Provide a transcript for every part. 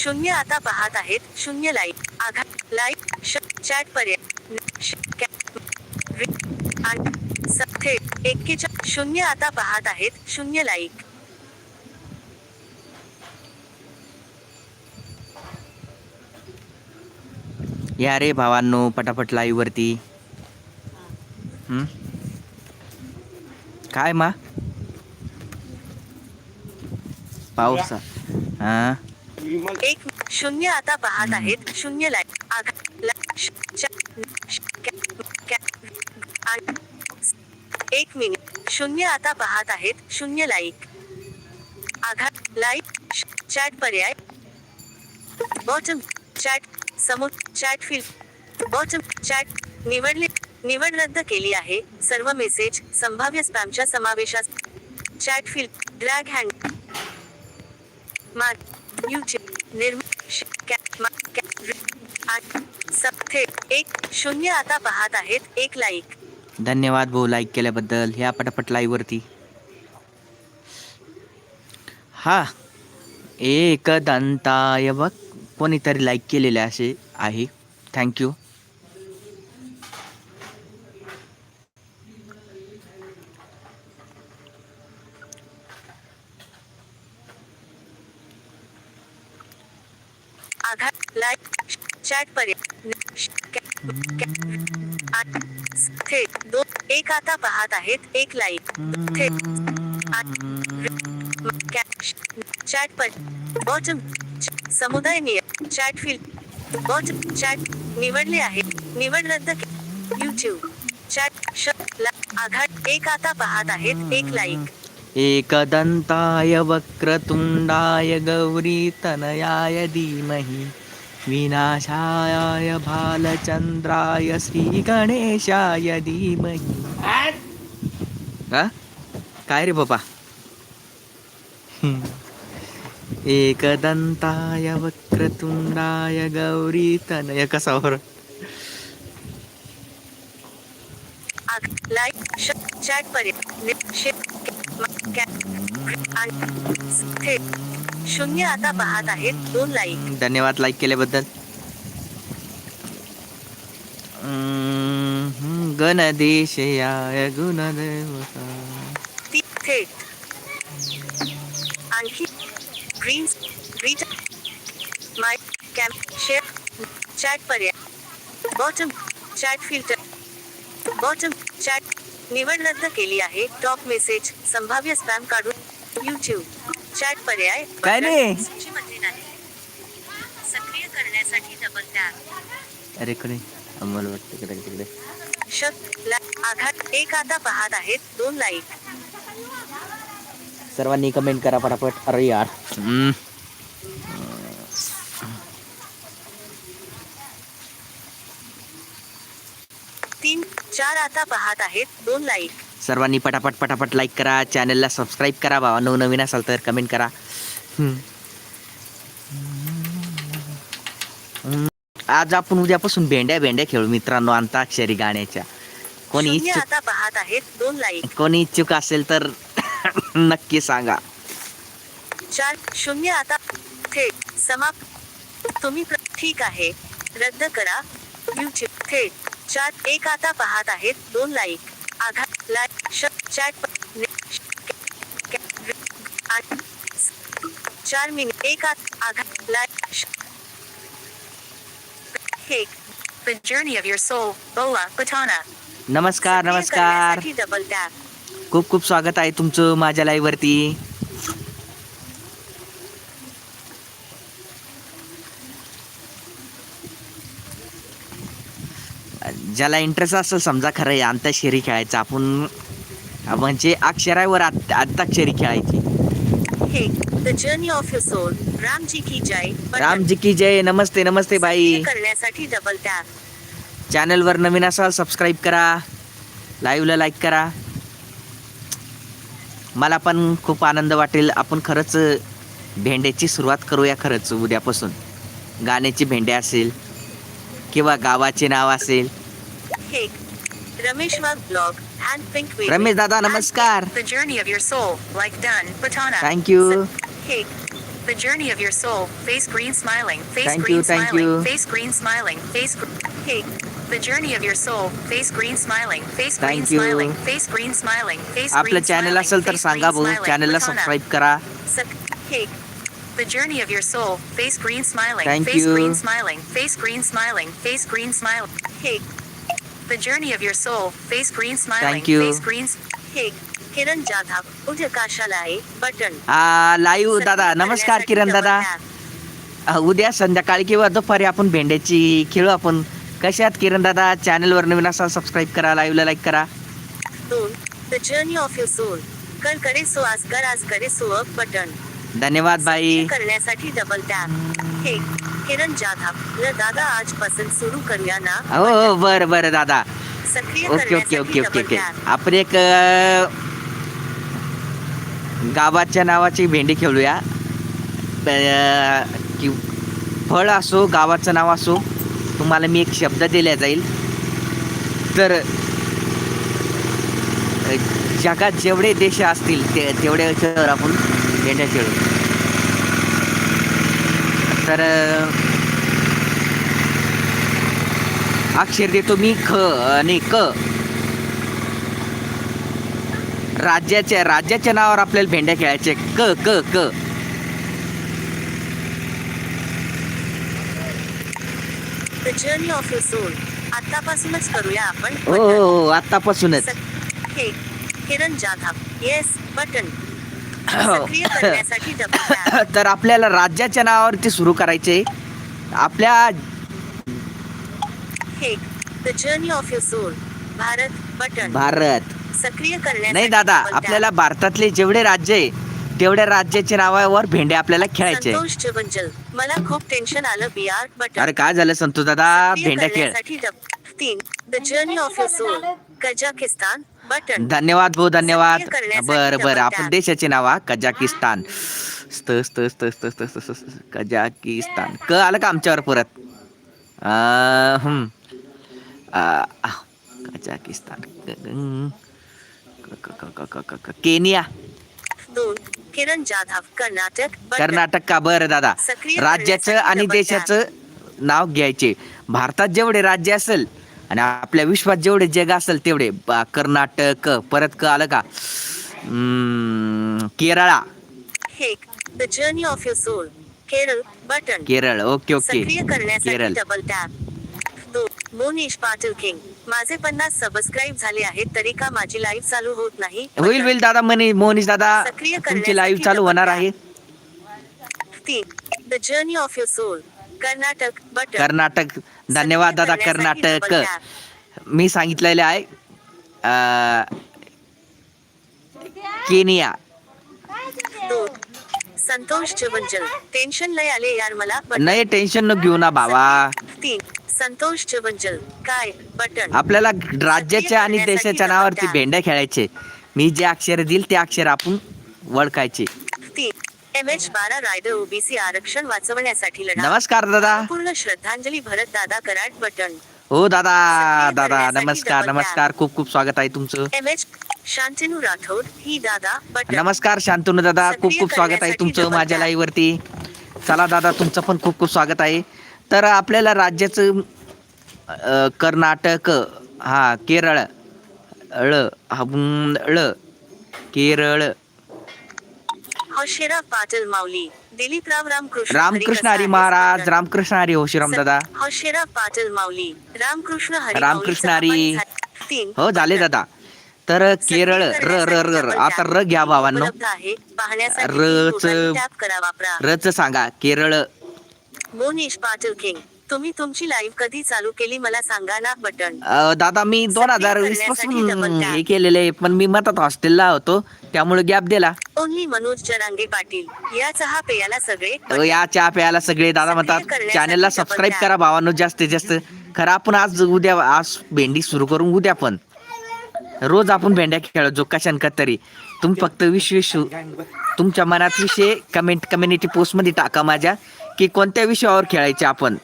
शून्य आता पाहत आहेत. शून्य लाईक. आघात. लाईक. चॅट पर्याय न- श- कॅ- रि- आठ स- थेट एक्केच्या शून्य आता पाहत आहेत. शून्य लाईक. या रे भावांनो पटापट लाईव्ह वरती. हम्म? काय मा? पाऊस. हा? एक शून्य आता पाहत आहेत. शून्य एक मिनिट. शून्य आता पाहत आहेत. शून्य लाईक आघात लाईक चॅट पर्याय. बॉटम चॅट समोर चॅट फील्ड बॉटम चॅट निवडले निवड रद्द केली आहे. सर्व मेसेज संभाव्य स्पॅमच्या समावेशात chat field drag hand mark एक शून्य आता पाहत आहेत एक लाईक धन्यवाद भाऊ लाईक केल्याबद्दल. ह्या पटापट लाईव्ह वरती. हा. एक दंताय बघ कोणीतरी लाईक केलेले असे आहे. थँक्यू आघात लाईक चॅट पर्यंत थेट दोन एक आता पाहत आहेत एक लाईन. थेट चॅट पर बॉटम समुदाय नियम चॅट फील्ड बॉटम चॅट निवडले आहे निवड रद्द के- यूट्यूब चॅट श आघात एक आता पाहत आहेत एक लाईक एकदन्ताय वक्रतुण्डाय गौरीतनयाय धीमहि विनाशाय भालचन्द्राय श्रीगणेशाय धीमहि। हा? काय रे बाबा? एकदन्ताय वक्रतुण्डाय गौरीतनय. कसा बरं? आग लाईक श चॅट पर्याय शून्य आता पाहत आहेत. दोन लाईक धन्यवाद लाईक केल्याबद्दल. हम्म, गणदेशयाय गुणदेवता थेट आणखी green greet my cam share chat पर्याय. Bottom chat filter bottom chat निवड रद्द केली आहे. टॉप मेसेज संभाव्य स्पॅम काढून यूट्यूब चॅट पर्याय काय रे? सूचीमध्ये नाही. सक्रिय करण्यासाठी डबल टॅप अरे कडे आम्हाला वाटतं तिकडे तिकडे शक ला आघात. एक आता पाहत आहेत दोन लाईक सर्वांनी कमेंट करा पटापट अरे यार. हम्म. तीन चार आता पाहत आहेत दोन लाईक सर्वांनी पटापट पटापट लाईक करा चॅनलला सबस्क्राईब करा बाबा. नऊ नवीन असाल तर कमेंट करा. हम्म. हम्म. आज आपण उद्यापासून भेंड्या भेंड्या खेळू मित्रांनो अंताक्षरी गाण्याच्या. कोणी इच्छुक आता पाहत आहेत दोन लाईक कोणी इच्छुक असेल तर नक्की सांगा. चार शून्य आता थेट समाप्त. तुम्ही ठीक आहे. रद्द करा. यूट्यूब थेट. चार एक आता पाहत आहेत दोन लाईक आघात लाईक श चॅट प- नि- श- कॅ- कॅ- रि- आठ स- चार मिनिट. एक आत आघात like The journey of your soul, Bola Batana. नमस्कार नमस्कार. डबल टॅप खूप खूप स्वागत आहे तुमचं माझ्या लाईव्ह ज्याला इंटरेस्ट असेल समजा खरं आहे अंताक्षरी खेळायचं आपण म्हणजे अक्षरावर आत- अंताक्षरी खेळायची. रामजी की जय. रामजी की जय. नमस्ते नमस्ते बाई. करण्यासाठी डबल टॅप चॅनलवर नवीन असाल सबस्क्राईब करा. लाईव्हला लाईक करा. मला पण खूप आनंद वाटेल. आपण खरंच भेंड्याची सुरुवात करूया खरंच उद्यापासून. गाण्याची भेंडे असेल किंवा गावाचे नाव असेल हे रमेश वाघ ब्लॉग हँड पिंक रमेश दादा नमस्कार The journey of your soul, like done, Batana. Thank you हे The journey of your soul. Face green smiling. Face Thank green you, thank smiling. you. Face green smiling. Face gr- हे The journey of your soul. Face green smiling. Face green Thank you. smiling. Face green smiling. Face आपलं green channel smiling. असेल तर Face सांगा green भाऊ smiling. चॅनलला Platana. Subscribe करा सक हे The journey of your soul. Face green smiling. Thank face you. green smiling. Face green smiling. Face green smiling. हे The journey of your soul. Face green smiling. Thank you. Face green. हे किरण जाधव उद्या काशाला आहे button live दादा नमस्कार किरण दादा. उद्या संध्याकाळी किंवा दुपारी आपण भेंड्याची खेळू आपण. कशात किरण दादा? चॅनलवर नवीन असाल सबस्क्राईब करा लाईव्हला लाईक करा. दोन the journey of your soul कल करे सो आज कर आज करे सो अप बटन धन्यवाद बाई. करण्यासाठी डबल टॅप किरण जाधव ल दादा आजपासून सुरू करूया ना? हो हो बरं बरं दादा. सक्रिय okay okay okay okay okay. आपण एक अ, गावाच्या नावाची भेंडी खेळूया. अ, कि फळ असो गावाचं नाव असो तुम्हाला मी एक शब्द दिला जाईल. तर अ, जगात जेवढे देश असतील ते तेवढे आपण भेंड्या खेळू. तर अ, अक्षर देतो मी ख आणि क. राज्याच्या राज्याच्या नावावर आपल्याला भेंड्या खेळायचे. क क क. आतापासूनच करूया आपण. हो हो हो आतापासूनच सक- किरण जाधव. येस बटन हो. तर आपल्याला राज्याच्या नावावरती सुरू करायचे. आपल्या हे the journey of your soul Bharat button Bharat सक्रिय करण्यासाठी नाही दादा. आपल्याला भारतातले जेवढे राज्य आहे तेवढ्या राज्याच्या नावावर भेंड्या आपल्याला खेळायचे संतोष मला खूप टेन्शन आलं बिआर बटन अरे काय झालं संतोष दादा सक्रिय भेंड्या खेळ करण्यासाठी डब- तीन the journey of your soul Kazakhstan button धन्यवाद भाऊ धन्यवाद सक्रिय करण्यासाठी बर बर आपण. देशाचे नाव हा कजाकिस्तान स्त स्त स्त स्त स्त स्त स्त कजाकिस्तान क आलं का आमच्यावर परत अं. आ, आ, कजाकिस्तान क- क- क- क- क- क- क- केनिया किरण जाधव कर्नाटक. कर्नाटक का? बरं दादा. राज्याचं आणि देशाचं नाव घ्यायचे. भारतात जेवढे राज्य असेल आणि आपल्या विश्वात जेवढे जग असेल तेवढे. कर्नाटक परत क आलं का? Kerala. The journey of your soul Kerala button. Kerala. Okay okay. Kerala. Double tap दोन मोनिश पाटील किंग माझे पन्नास सबस्क्राईब झाले आहेत तरी का माझी लाईव्ह चालू होत नाही होईल. होईल दादा मनी मोहनीश दादा सक्रिय तुमची करण्यासाठी लाईव्ह चालू होणार. आहे तीन the journey of your soul Karnataka button Karnataka धन्यवाद दादा कर्नाटक. मी सांगितलेले आहे केनिया संतोष जवंजल टेन्शन लय आले यार मला. नाही टेन्शन न घेऊ ना बाबा तीन संतोष जवंजल काय बटन. आपल्याला राज्याच्या आणि देशाच्या नावावरती. भेंड्या खेळायचे. मी जे अक्षर देईल ते अक्षर आपण ओळखायचे. तीन एम एच बारा रायडर ओबीसी आरक्षण वाचवण्यासाठी लढा. नमस्कार दादा. पूर्ण श्रद्धांजली भरत दादा कराड बटन. हो दादा दादा नमस्कार. नमस्कार. खूप खूप स्वागत आहे तुमचं. एम एच शांतनू राठोड ही दादा बटन. नमस्कार शांतनु दादा. खूप खूप स्वागत आहे तुमचं माझ्या लाईव्ह वरती चला दादा तुमचं पण खूप खूप स्वागत आहे. तर आपल्याला राज्याचं कर्नाटक हा केरळ ळ हा, ळ केरळ. हौशेरा पाटील माऊली. दिलीपराव रामकृष्ण रामकृष्ण हरी महाराज रामकृष्ण हरी होशीराम दादा. हौशेरा पाटील माऊली. रामकृष्ण हरी रामकृष्ण हरी. हो झाले दादा. तर केरळ र र र. आता र घ्या भावांनो. उपलब्ध आहे. पाहण्यासाठी र च- Google टॅप करा वापरा. रच सांगा. केरळ मोनिश पाटील किंग तुम्ही तुमची लाईव्ह कधी चालू केली मला सांगा ना बटन. अ, दादा मी दोन हजार वीसपासून. हे केलेले आहे पण मी मतात हॉस्टेलला होतो त्यामुळे गॅप दिला. ओनली मनोज जरांगे पाटील या चहा पेयाला सगळे अ, या चहा प्यायला सगळे दादा म्हणतात चॅनलला सबस्क्राईब. करा भावांनो जास्तीत जास्त. खरं आपण आज उद्या आज भेंडी सुरू करून उद्या पण. रोज आपण भेंड्या खेळतो कशान तरी तुम्ही फक्त विश विश तुमच्या मनात विषय कमेंट कम्युनिटी पोस्टमध्ये टाका माझ्या की कोणत्या विषयावर खेळायचे आपण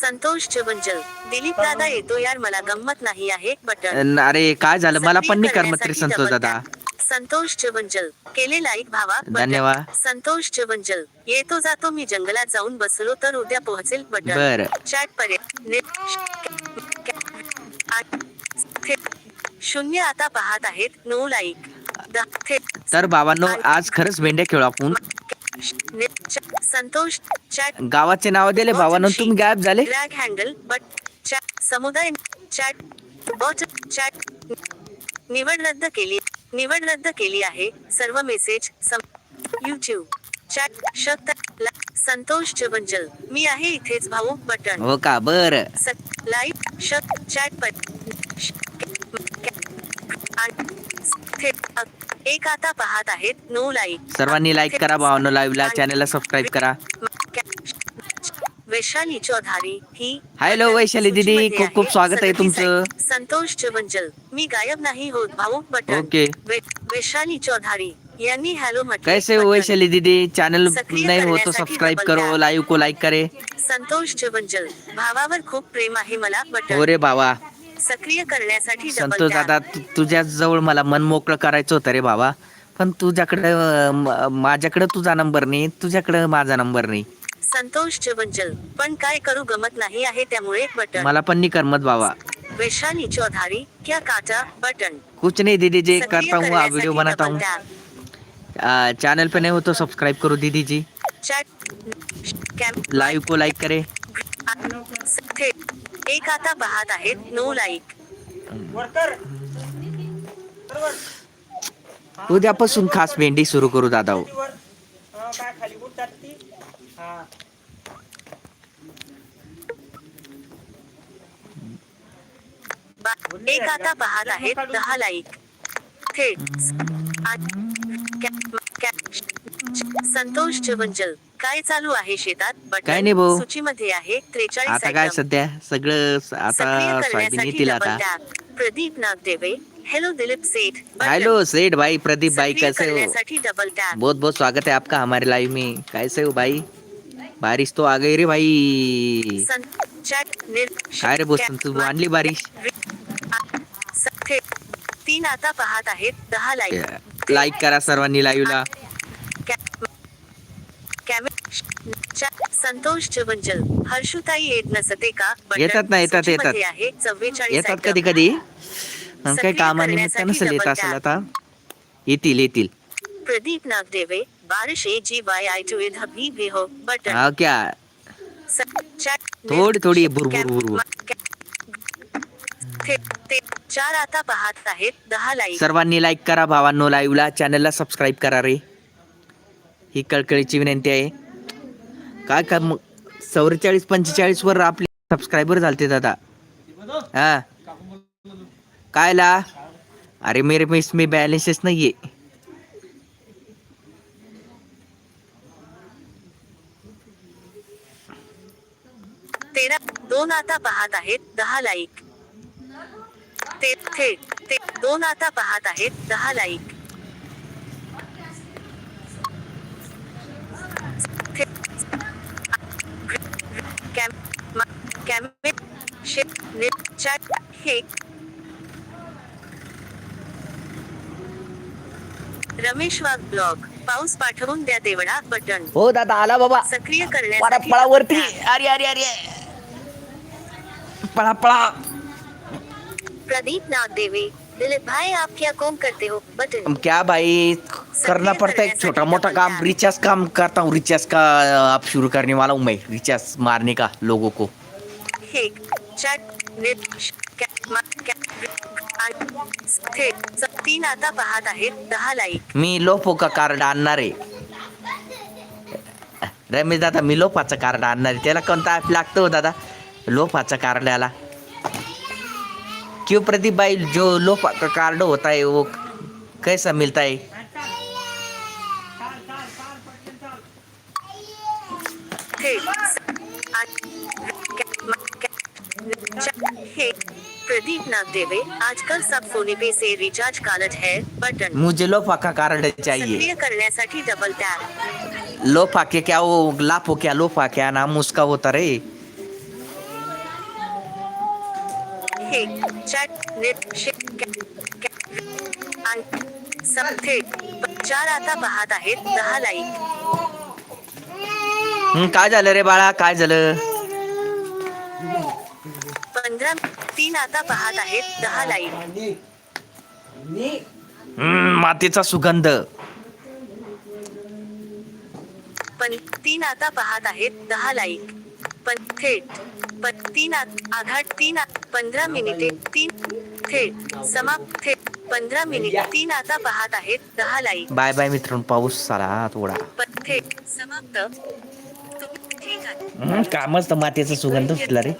संतोष चवंजल दिलीप दादा येतो यार मला गंमत नाही आहे बटन अन अरे काय झालं मला पण नाही करमत रे संतोष दादा. संतोष चवंजल केले लाईक भावा बटन. धन्यवाद. संतोष चवंजल येतो जातो मी जंगलात जाऊन बसलो तर उद्या पोहोचेल बटन बर चॅट थेट. शून्य आता पाहत आहेत नऊ लाईक. तर बाबांनो आज खरंच भेंड्या खेळू आपण. संतोष चॅट गावाचे नाव दिले बाबांनो तुम्ही गायब झाले. हँडल बट चॅट समुदाय चॅट बॉट चॅट निवड रद्द केली निवड रद्द केली आहे सर्व मेसेज सम युट्यूब चॅट शब्द संतोष चवंजल मी आहे इथेच भाऊ बटन हो का? बर. लाईव्ह शब्द चॅट एक आता पाहत आहेत नऊ लाईक. सर्वांनी लाईक करा भावांनो लाईव्हला चॅनलला सबस्क्राईब करा. वैशाली चौधारी ही हॅलो वैशाली दीदी. खूप खूप. स्वागत आहे तुमचं. संतोष चवंजल. मी गायब नाही होत. भाऊ बटन. ओके. वैशाली चौधारी यांनी हॅलो म्हटले. कैसे हो. वैशाली दीदी? चैनल नहीं हो तो सब्सक्राइब करो. लाईव्ह को लाईक करे. संतोष चवंजल भावावर खूप प्रेम आहे मला हो बटन रे बाबा. सक्रिय करण्यासाठी संतोष. दादा तुझ्या जवळ मला मन मोकळं करायचं होतं रे बाबा. पण तुझ्याकडे माझ्याकडे तुझा नंबर नाही तुझ्याकडे माझा नंबर नाही. संतोष चवंजल पण काय करू गमत नाही आहे त्यामुळे बटन. मला पण नाही करमत बाबा. वैशाली चौधारी क्या काटा बटन. कुछ नहीं दीदी जी करता हूँ वीडियो बनाता हूँ. चैनल पे नहीं हो तो सब्सक्राइब करो दीदी जी. लाईव्ह को लाईक करे. एक आता पाहत आहेत नऊ लाईक. उद्यापासून खास भेंडी सुरू करू दादा हो बा- एक आता पाहत आहेत दहा लाईक. थेट आठ- कॅ- कॅ- संतोष चवंजल काय चालू आहे शेतात? काय नाही भाऊ. सूचीमध्ये आहे त्रेचाळीस आता काय. सध्या? सगळं आता सोयाबीन येतील आता. प्रदीप नागदेवे हॅलो दिलीप सेठ. हेलो सेठ भाई प्रदीप भाई कैसे हो? बहुत बहुत स्वागत है आपका हमारे लाइव में. कैसे हो भाई? बारिश तो आ गई रे भाई. काय रे बोलतो तू आणली बारिश. तीन आता पाहत आहेत दहा लाईक लाईक करा सर्वांनी लाईव्हला संतोष चवंजल हर्षुताई येत नसते का? येतात ना, येतात, येतात. आहे चव्वेचाळीस येतात. कधी कधी. काही कामानिमित्त नसेल येत असेल. आता. येतील येतील. प्रदीप नागदेवे बारिश ए जी वाय आय टू इध भी भी हो बटन. हा क्या? थोडी थोडी थेट- थेट. चार आता पाहत आहेत दहा लाईक सर्वांनी लाईक करा भावांनो लाईव्हला चॅनलला सबस्क्राईब करा रे. ही कळकळीची विनंती आहे. काय काय मग चौवेचाळीस पंचेचाळीस वर आपले सबस्क्रायबर झालते दादा. हा. काय ला अरे मेरे मिस मी बैलेंसेस नाही आहे तेरा दोन आता पाहत आहेत दहा लाईक ते थेट ते दोन आता पाहत आहेत दहा लाईक रमेश वाघ ब्लॉग. पाऊस पाठवून द्या देवडा बटन. हो दादा आला बाबा. सक्रिय पळा करण्यासाठी पळा वरती अरे अरे अरे. पळा पळा. प्रदीप नागदेवी दिलीप भाई आप क्या कौन करते हो? बटन. हम क्या भाई करना पड़ता है एक छोटा मोटा काम. रिचार्ज काम करता हूँ. रिचार्ज का आप शुरू करने वाला हूँ मैं रिचार्ज मारने का लोगों को. तीन आता पाहत आहेत दहा लाईक मी लोपो का कार्ड आणणार. आहे रमेश दादा मी लोपाचं कार्ड आणणार. आहे त्याला कोणता ॲप लागतो हो दादा? लोपाचं कार्ड आला क्यों प्रदीप भाई जो लोपा का कार्ड होता है वो कैसा मिलता है. प्रदीप नागदेवे आजकल सब फोने पे से रिचार्ज कार्ड है बटन। मुझे लोफा का कार्ड चाहिए। सक्रिय करण्यासाठी डबल टॅप लोफा के क्या वो लाफो क्या लोफा क्या नाम उसका होता रे हे चॅट नेट थेट चार आता पाहत आहेत दहा लाईक काय झालं रे बाळा? काय झालं? पंधरा तीन आता पाहत आहेत दहा हम्म, मातीचा सुगंध. पण तीन आता पाहत आहेत दहा लाईक पण थेट पण तीन आत- आघात तीन पंधरा मिनिटे तीन थेट समाप्त थेट पंधरा मिनिट तीन आता पाहत आहेत दहा लाईक बाय बाय मित्रांनो पाऊस आला थोडा. पण थेट समाप्त. तुम- हम्म, मस्त मातीचा सुगंध सुटला रे.